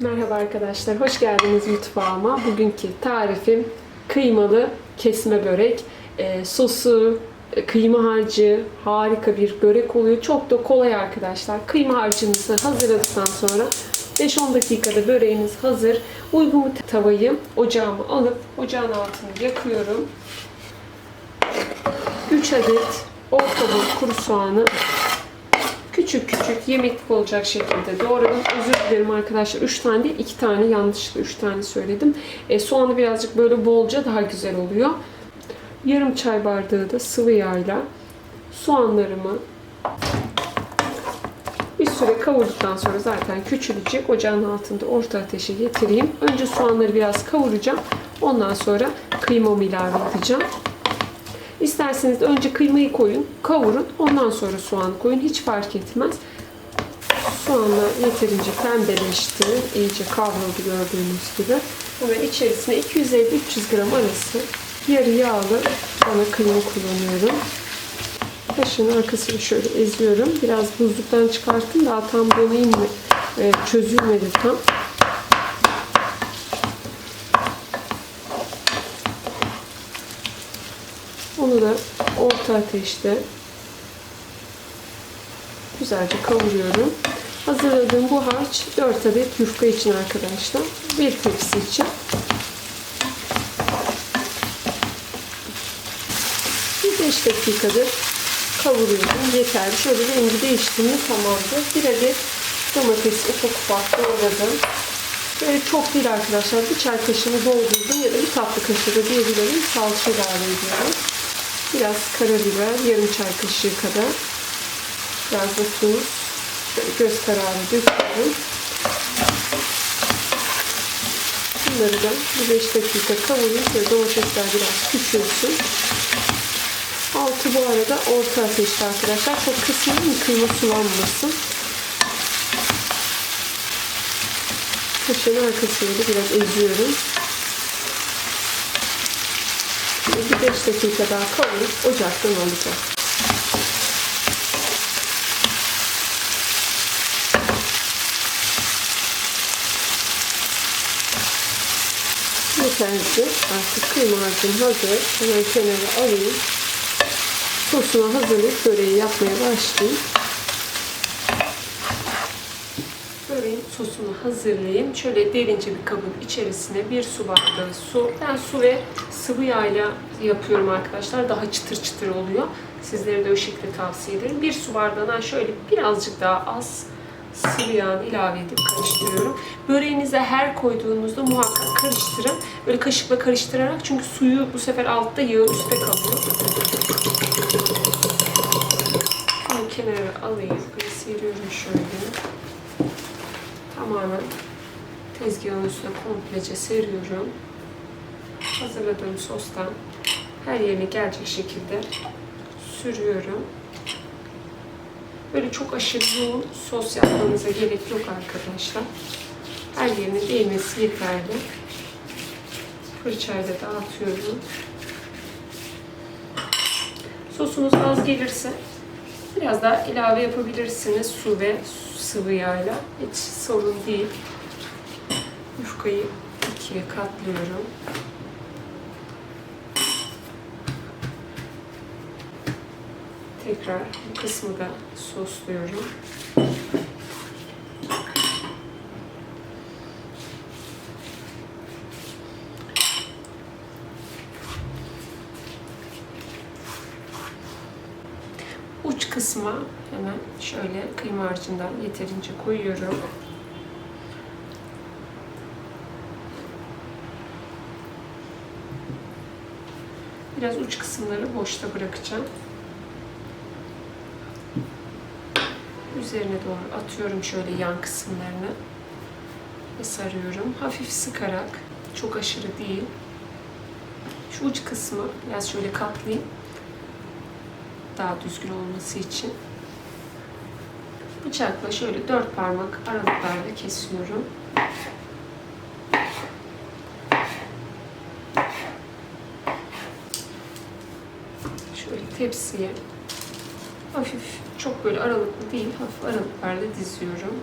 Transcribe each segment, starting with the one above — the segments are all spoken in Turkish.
Merhaba arkadaşlar, hoş geldiniz mutfağıma. Bugünkü tarifim kıymalı kesme börek. Ee, sosu, e, kıyma harcı, harika bir börek oluyor. Çok da kolay arkadaşlar. Kıyma harcınızı hazırladıktan sonra 5-10 dakikada böreğiniz hazır. Uygun tavayı ocağıma alıp ocağın altını yakıyorum. 3 adet orta boy kuru soğanı küçük küçük yemeklik olacak şekilde doğradım. Özür dilerim arkadaşlar. 3 tane değil 2 tane yanlışlıkla 3 tane söyledim. E, soğanı birazcık böyle bolca daha güzel oluyor. Yarım çay bardağı da sıvı yağla soğanlarımı bir süre kavurduktan sonra zaten küçülecek. Ocağın altında orta ateşe getireyim. Önce soğanları biraz kavuracağım. Ondan sonra kıymamı ilave edeceğim. İsterseniz önce kıymayı koyun, kavurun. Ondan sonra soğan koyun. Hiç fark etmez. Soğanlar yeterince pembeleşti. İyice kavruldu gördüğünüz gibi. Hemen içerisine 250-300 gram arası yarı yağlı bana kıyma kullanıyorum. Kaşığın arkasını şöyle eziyorum. Biraz buzluktan çıkarttım. Daha tam donayım mı? e, çözülmedi tam. Onu da orta ateşte güzelce kavuruyorum. Hazırladığım bu harç 4 adet yufka için arkadaşlar. Bir tepsi için. Bir 5 dakikadır kavuruyorum. Yeterli. Şöyle rengi değişti mi tamamdır. Bir adet domates ufak ufak doğradım. Böyle çok değil arkadaşlar. Bir çay kaşığını doldurdum ya da bir tatlı kaşığı da diyebilirim. Salça ilave ediyorum. Biraz karabiber, yarım çay kaşığı kadar. Biraz da tuz. Şöyle göz kararı döküyorum. Bunları da bir 5 dakika kavurayım. Şöyle domatesler biraz küçülsün. Altı bu arada orta ateşte arkadaşlar. Çok kısmayın kıyma sulanmasın. Kaşığın arkasını da biraz eziyorum. Bir 5 dakika daha kavurup ocaktan alacağım. Yeterli. Artık kıyma harcım hazır. Hemen kenara alayım. Sosunu hazırlayıp böreği yapmaya başlayayım. Sosunu hazırlayayım. Şöyle derince bir kabın içerisine bir su bardağı su. Ben su ve sıvı yağla yapıyorum arkadaşlar. Daha çıtır çıtır oluyor. Sizlere de o şekilde tavsiye ederim. Bir su bardağına şöyle birazcık daha az sıvı yağını ilave edip karıştırıyorum. Böreğinize her koyduğunuzda muhakkak karıştırın. Böyle kaşıkla karıştırarak çünkü suyu bu sefer altta yağı üstte kalıyor. Bunu kenara alayım. Sıyırıyorum şöyle. Tamamen tezgahın üstüne komplece seriyorum. Hazırladığım sostan her yerine gelecek şekilde sürüyorum. Böyle çok aşırı yoğun sos yapmanıza gerek yok arkadaşlar. Her yerine değmesi yeterli. Fırçayla dağıtıyorum. Sosunuz az gelirse biraz daha ilave yapabilirsiniz su ve sıvı yağla. Hiç sorun değil. Yufkayı ikiye katlıyorum. Tekrar bu kısmı da sosluyorum. Uç kısma hemen şöyle kıyma harcından yeterince koyuyorum. Biraz uç kısımları boşta bırakacağım. Üzerine doğru atıyorum şöyle yan kısımlarını ve sarıyorum. Hafif sıkarak, çok aşırı değil. Şu uç kısmı biraz şöyle katlayayım. Daha düzgün olması için. Bıçakla şöyle dört parmak aralıklarla kesiyorum. Şöyle tepsiye hafif çok böyle aralıklı değil hafif aralıklarla diziyorum.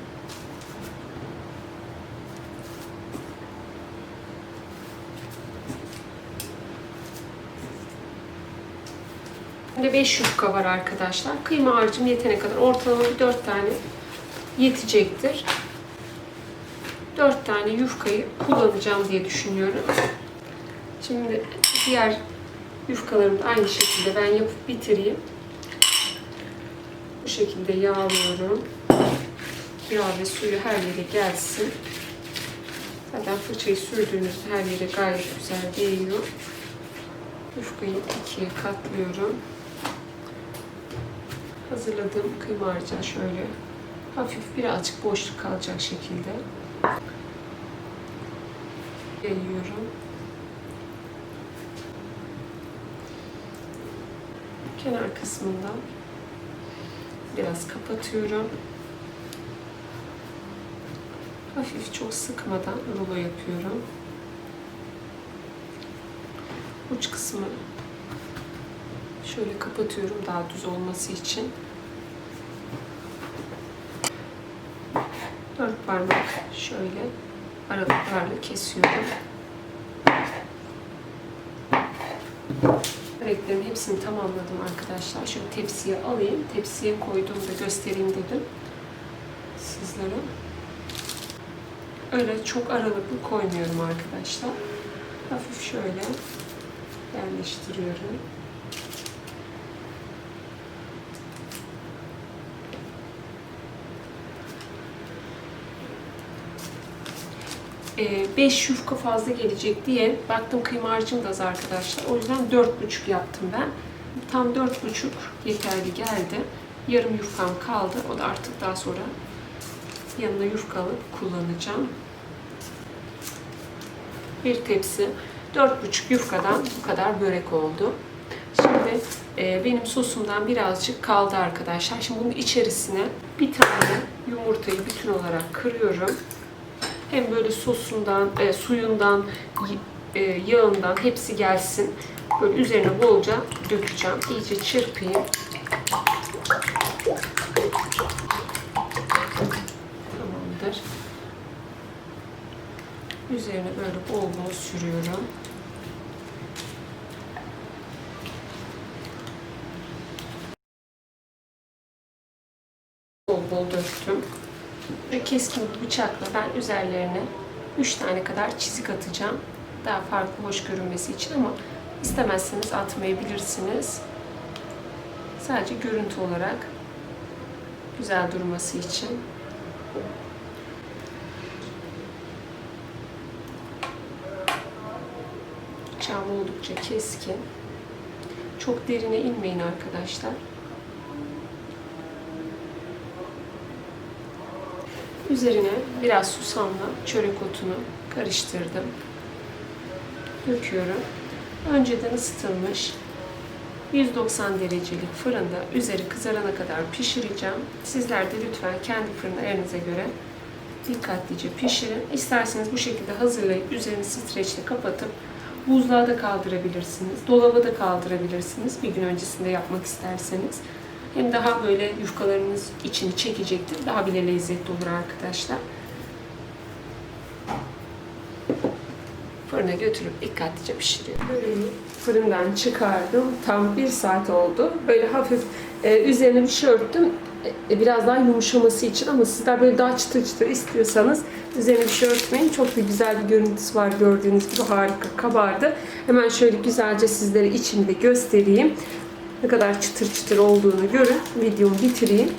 Şimdi 5 yufka var arkadaşlar. Kıyma harcım yetene kadar ortalama bir 4 tane yetecektir. 4 tane yufkayı kullanacağım diye düşünüyorum. Şimdi diğer yufkalarımı da aynı şekilde ben yapıp bitireyim. Bu şekilde yağlıyorum. Yağ ve suyu her yere gelsin. Zaten fırçayı sürdüğünüzde her yere gayet güzel değiyor. Yufkayı ikiye katlıyorum. Hazırladığım kıyma harcına şöyle hafif birazcık boşluk kalacak şekilde yayıyorum. Kenar kısmından biraz kapatıyorum. Hafif çok sıkmadan rulo yapıyorum. Uç kısmı şöyle kapatıyorum daha düz olması için. Dört parmak şöyle aralıklarla kesiyorum. Böreklerimin hepsini tamamladım arkadaşlar. Şöyle tepsiye alayım. Tepsiye koyduğumda göstereyim dedim sizlere. Öyle çok aralıklı koymuyorum arkadaşlar. Hafif şöyle yerleştiriyorum. 5 yufka fazla gelecek diye baktım kıyma harcım da az arkadaşlar. O yüzden 4,5 yaptım ben. Tam 4,5 yeterli geldi. Yarım yufkam kaldı. O da artık daha sonra yanına yufka alıp kullanacağım. Bir tepsi 4,5 yufkadan bu kadar börek oldu. Şimdi e, benim sosumdan birazcık kaldı arkadaşlar. Şimdi bunun içerisine bir tane yumurtayı bütün olarak kırıyorum. Hem böyle sosundan, e, suyundan, e, yağından hepsi gelsin. Böyle üzerine bolca dökeceğim. İyice çırpayım. Tamamdır. Üzerine böyle bol bol sürüyorum. Bol bol döktüm. Keskin bıçakla ben üzerlerine 3 tane kadar çizik atacağım. Daha farklı hoş görünmesi için ama istemezseniz atmayabilirsiniz. Sadece görüntü olarak güzel durması için. Bıçağım oldukça keskin. Çok derine inmeyin arkadaşlar. Üzerine biraz susamla çörek otunu karıştırdım. Döküyorum. Önceden ısıtılmış 190 derecelik fırında üzeri kızarana kadar pişireceğim. Sizler de lütfen kendi fırın ayarınıza göre dikkatlice pişirin. İsterseniz bu şekilde hazırlayıp üzerini streçle kapatıp buzluğa da kaldırabilirsiniz. Dolaba da kaldırabilirsiniz bir gün öncesinde yapmak isterseniz. Hem daha böyle yufkalarınız içini çekecektir. Daha bile lezzetli olur arkadaşlar. Fırına götürüp dikkatlice pişiriyorum. Böreği fırından çıkardım. Tam bir saat oldu. Böyle hafif e, üzerine bir şey örttüm. E, biraz daha yumuşaması için ama sizler böyle daha çıtır çıtır istiyorsanız üzerine bir şey örtmeyin. Çok da güzel bir görüntüsü var gördüğünüz gibi harika kabardı. Hemen şöyle güzelce sizlere içini de göstereyim. Ne kadar çıtır çıtır olduğunu görün. Videomu bitireyim.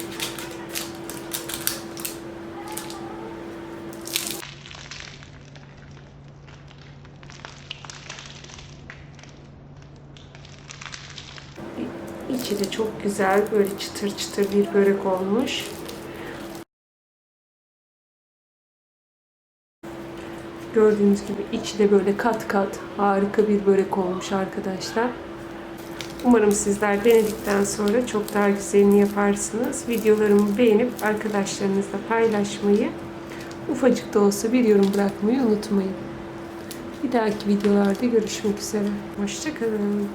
İçi de çok güzel böyle çıtır çıtır bir börek olmuş. Gördüğünüz gibi içi de böyle kat kat harika bir börek olmuş arkadaşlar. Umarım sizler denedikten sonra çok daha güzelini yaparsınız. Videolarımı beğenip arkadaşlarınızla paylaşmayı, ufacık da olsa bir yorum bırakmayı unutmayın. Bir dahaki videolarda görüşmek üzere. Hoşçakalın.